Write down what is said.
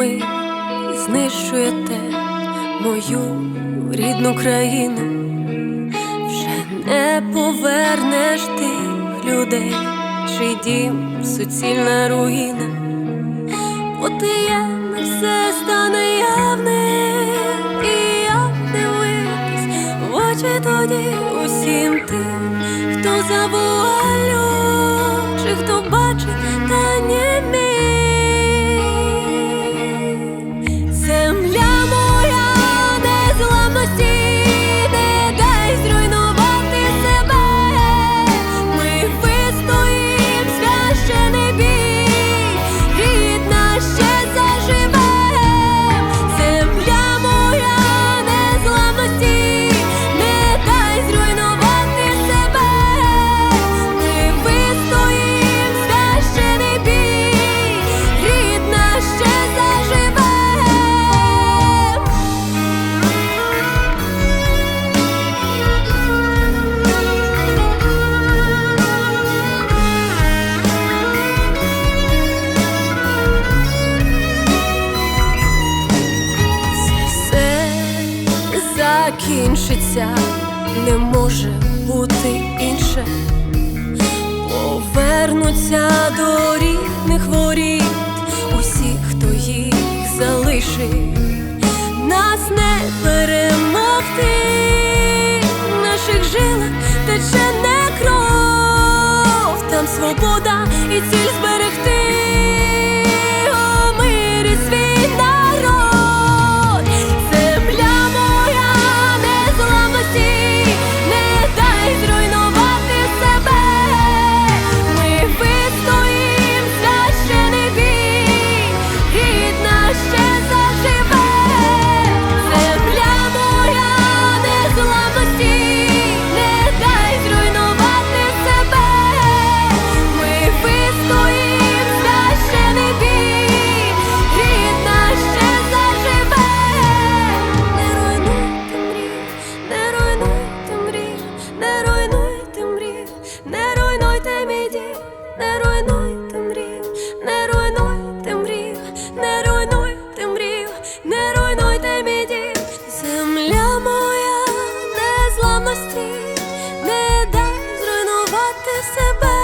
вмить знищуєте мою рідну країну, вже не повернеш тих людей, чий дім суцільна руїна, от і є не все стане явним, і як дивитись в очі тоді усім тим, хто за вуалю, чи хто бачить закінчиться, не може бути інше. Повернуться до рідних воріт, усі, хто їх залишив, нас не перемогти, в наших жилах тече не кров, там свобода і ціль зберегти. Незламності, не дай зруйнувати себе.